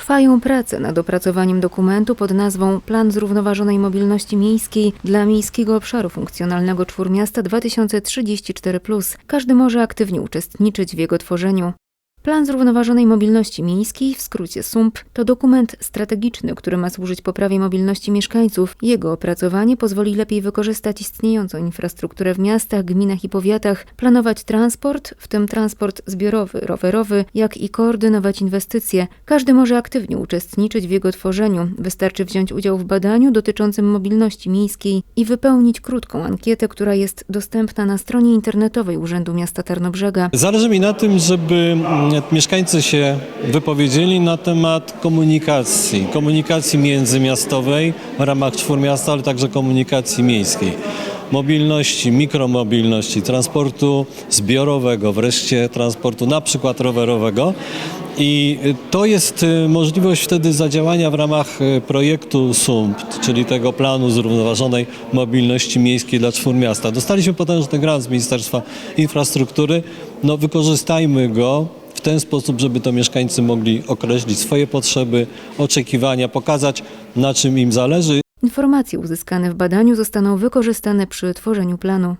Trwają prace nad opracowaniem dokumentu pod nazwą Plan Zrównoważonej Mobilności Miejskiej dla Miejskiego Obszaru Funkcjonalnego Czwórmiasta 2034. Każdy może aktywnie uczestniczyć w jego tworzeniu. Plan Zrównoważonej Mobilności Miejskiej, w skrócie SUMP, to dokument strategiczny, który ma służyć poprawie mobilności mieszkańców. Jego opracowanie pozwoli lepiej wykorzystać istniejącą infrastrukturę w miastach, gminach i powiatach, planować transport, w tym transport zbiorowy, rowerowy, jak i koordynować inwestycje. Każdy może aktywnie uczestniczyć w jego tworzeniu. Wystarczy wziąć udział w badaniu dotyczącym mobilności miejskiej i wypełnić krótką ankietę, która jest dostępna na stronie internetowej Urzędu Miasta Tarnobrzega. Zależy mi na tym, żeby mm, mieszkańcy się wypowiedzieli na temat komunikacji, komunikacji międzymiastowej w ramach czwórmiasta, ale także komunikacji miejskiej. Mobilności, mikromobilności, transportu zbiorowego, wreszcie transportu na przykład rowerowego. I to jest y, możliwość wtedy zadziałania w ramach y, projektu SUMP, czyli tego planu zrównoważonej mobilności miejskiej dla czwórmiasta. Dostaliśmy potężny grant z Ministerstwa Infrastruktury. No wykorzystajmy go w ten sposób, żeby to mieszkańcy mogli określić swoje potrzeby, oczekiwania, pokazać na czym im zależy. Informacje uzyskane w badaniu zostaną wykorzystane przy tworzeniu planu.